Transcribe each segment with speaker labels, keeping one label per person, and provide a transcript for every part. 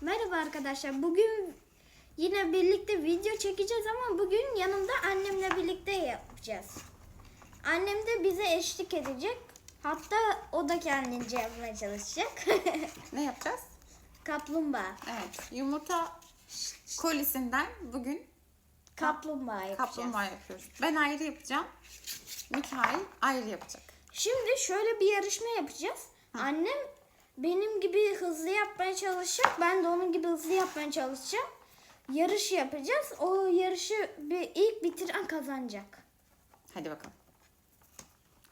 Speaker 1: Merhaba arkadaşlar. Bugün yine birlikte video çekeceğiz ama bugün yanımda annemle birlikte yapacağız. Annem de bize eşlik edecek. Hatta o da kendince yapmaya çalışacak.
Speaker 2: Ne yapacağız?
Speaker 1: Kaplumbağa.
Speaker 2: Evet. Yumurta kolisinden bugün
Speaker 1: Kaplumbağa yapacağız.
Speaker 2: kaplumbağa yapıyoruz. Ben ayrı yapacağım. Mikail ayrı yapacak.
Speaker 1: Şimdi şöyle bir yarışma yapacağız. Annem benim gibi hızlı yapmaya çalışacak. Ben de onun gibi hızlı yapmaya çalışacağım. Yarış yapacağız. O yarışı bir ilk bitiren kazanacak.
Speaker 2: Hadi bakalım.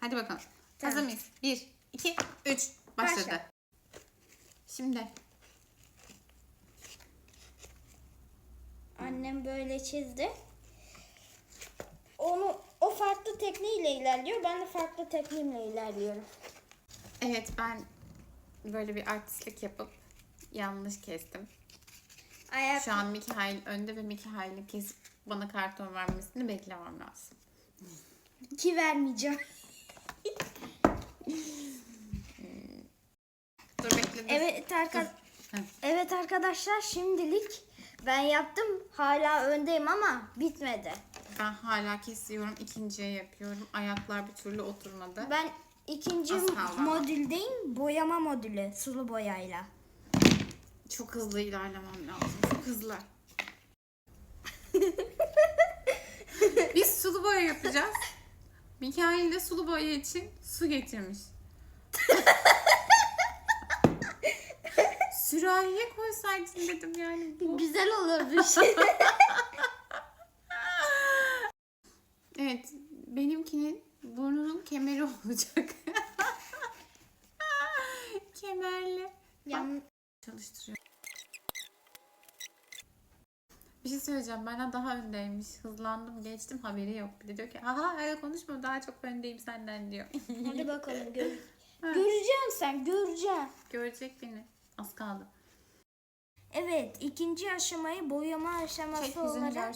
Speaker 2: Hadi bakalım.
Speaker 1: Tamam.
Speaker 2: Hazır mıyız? 1, 2, 3. Başladı.
Speaker 1: Başla.
Speaker 2: Şimdi
Speaker 1: Annem böyle çizdi. Onu o farklı tekniğiyle ilerliyor. Ben de farklı tekniğimle ilerliyorum.
Speaker 2: evet ben böyle bir artistlik yapıp yanlış kestim.
Speaker 1: Ayak
Speaker 2: Şu an Mikail önde ve Mikail'in kesip bana karton vermesini beklemem lazım.
Speaker 1: ki vermeyeceğim.
Speaker 2: Dur bekle.
Speaker 1: Evet arka. Evet arkadaşlar şimdilik ben yaptım. Hala öndeyim ama bitmedi.
Speaker 2: Ben hala kesiyorum. ikinciye yapıyorum. Ayaklar bir türlü oturmadı.
Speaker 1: Ben ikinci
Speaker 2: Az kaldı ama.
Speaker 1: modüldeyim. Boyama modülü sulu boyayla.
Speaker 2: Çok hızlı ilerlemem lazım. Çok hızlı. Biz sulu boya yapacağız. Mikail de sulu boya için su getirmiş. Sürahiye koysaydın dedim yani. Bu.
Speaker 1: Güzel olurdu.
Speaker 2: Evet, kemeri olacak. Kemerli.
Speaker 1: Yan-
Speaker 2: Çalıştırıyor. Bir şey söyleyeceğim. Benden daha öndeymiş. Hızlandım, geçtim. Haberi yok. Bir de diyor ki, aha öyle konuşma daha çok öndeyim senden diyor.
Speaker 1: Hadi bakalım gör. Göreceksin sen göreceksin.
Speaker 2: Görecek beni. Az kaldı.
Speaker 1: Evet ikinci aşamayı boyama aşaması
Speaker 2: Çek
Speaker 1: olarak.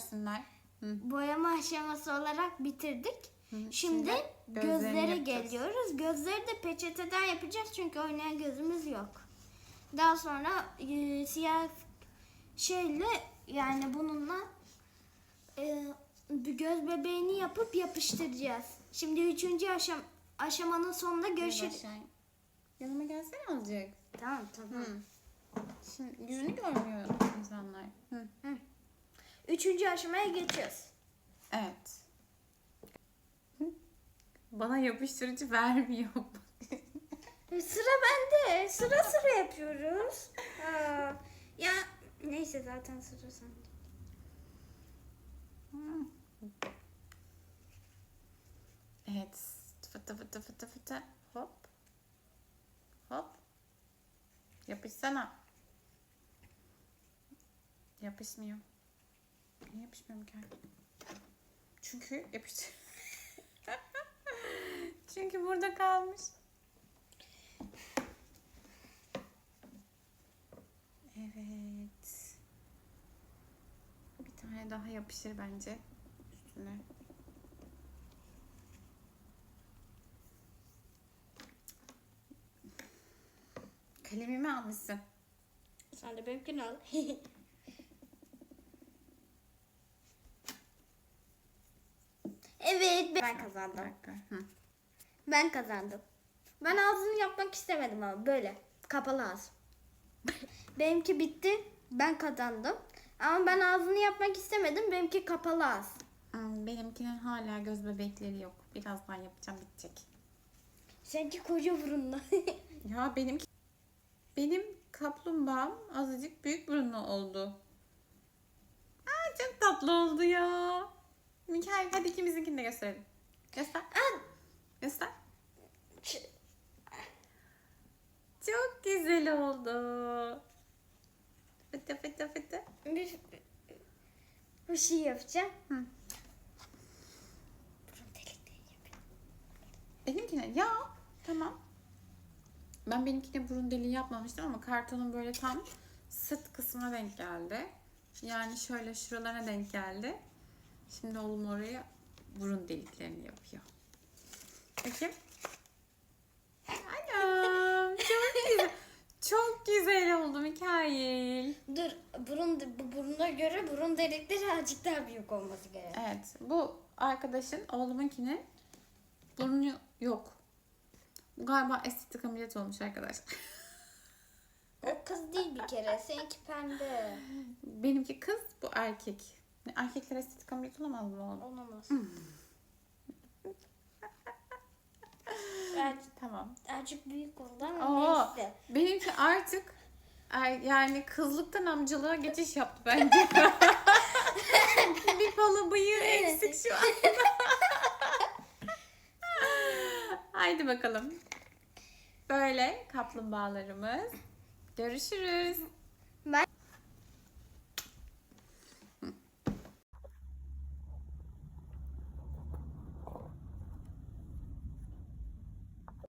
Speaker 2: Hı.
Speaker 1: boyama aşaması olarak bitirdik.
Speaker 2: Hı.
Speaker 1: Şimdi gözlere geliyoruz. Gözleri de peçeteden yapacağız çünkü oynayan gözümüz yok. Daha sonra e, siyah şeyle yani bununla e, bir göz bebeğini yapıp yapıştıracağız. Şimdi üçüncü aşam aşamanın sonunda görüşürüz.
Speaker 2: Yanıma gelsene azıcık.
Speaker 1: Tamam tamam.
Speaker 2: Hı. Şimdi yüzünü görmüyor insanlar. Hı.
Speaker 1: Üçüncü aşamaya geçiyoruz.
Speaker 2: Evet. Hı. Bana yapıştırıcı vermiyor.
Speaker 1: Sıra bende. Sıra sıra yapıyoruz. Aa, ya neyse zaten sıra sende.
Speaker 2: Evet. Fıtı fıtı fıtı fıtı. Hop. Hop. Yapışsana. Yapışmıyor. Niye yapışmıyor Mikael? Çünkü yapıştı. Çünkü burada kalmış. Evet. Bir tane daha yapışır bence üstüne. Kalemimi almışsın.
Speaker 1: Sen de benimkini al. evet ben
Speaker 2: Bir
Speaker 1: kazandım.
Speaker 2: dakika. Hı.
Speaker 1: Ben kazandım. Ben ağzını yapmak istemedim ama böyle kapalı ağız. Benimki bitti. Ben kazandım. Ama ben ağzını yapmak istemedim. Benimki kapalı ağız.
Speaker 2: Hmm, Benimkinin hala göz bebekleri yok. Birazdan yapacağım bitecek.
Speaker 1: Seninki koca burunlu.
Speaker 2: Ya benim benim kaplumbağam azıcık büyük burunlu oldu. Aa, çok tatlı oldu ya. Mikael hadi ikimizinkini de gösterelim. Göster. Göster. Çok güzel oldu. Fıtı fıtı fıtı.
Speaker 1: bir, bir şey yapacağım.
Speaker 2: Hı. Benimkine ya tamam. Ben benimkine burun deliği yapmamıştım ama kartonun böyle tam sırt kısmına denk geldi. Yani şöyle şuralarına denk geldi. Şimdi oğlum oraya burun deliklerini yapıyor. Bakayım. Anam çok güzel. Çok güzel oldu Mikail.
Speaker 1: Buna göre burun delikleri azıcık daha büyük olması gerek.
Speaker 2: Evet. Bu arkadaşın oğlumunkinin burnu yok. Bu galiba estetik ameliyat olmuş arkadaşlar.
Speaker 1: O kız değil bir kere. Seninki pembe.
Speaker 2: Benimki kız, bu erkek. Erkekler estetik ameliyat olamaz mı oğlum?
Speaker 1: Olamaz. Azıcık büyük oldu ama
Speaker 2: Oo,
Speaker 1: neyse.
Speaker 2: benimki artık er- yani kızlıktan amcalığa geçiş yaptı bence. bir pala bıyığı eksik şu anda. Haydi bakalım. Böyle kaplumbağalarımız. Görüşürüz.